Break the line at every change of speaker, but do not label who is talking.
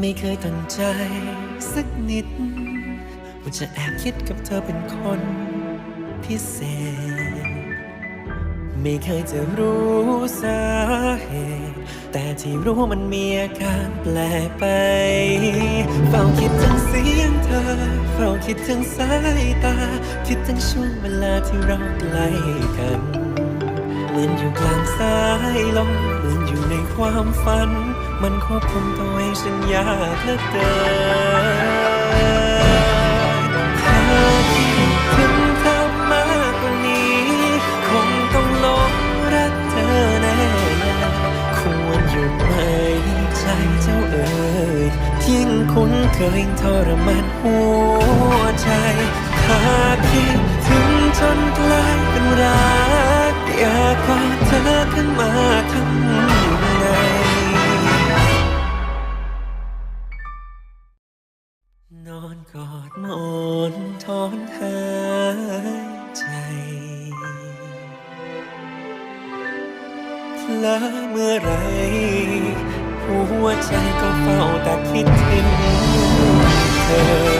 ไม่เคยตั้งใจสักนิด ว่าจะแอบคิดกับเธอเป็นคนพิเศษ ไม่เคยจะรู้สาเหตุ แต่ที่รู้มันมีอาการแปลกไป เฝ้าคิดถึงเสียงเธอ เฝ้าคิดถึงสายตา คิดถึงช่วงเวลาที่เราใกล้กัน เหมือนอยู่กลางสายลมเหมือนอยู่ในความฝัน มันควบคุมตัวเองฉันยากเหลือเกินถ้าคิดถึงเธอมากกว่านี้ คงต้องหลงรักเธอแน่ควรหยุดไหมใจเจ้าเอ๋ยยิ่งคุ้นเคยทรมานหัวใจ กอดหมอนทอนหายใจเลอเมื่อไร หัวใจก็เฝ้าแต่คิดถึงเธอ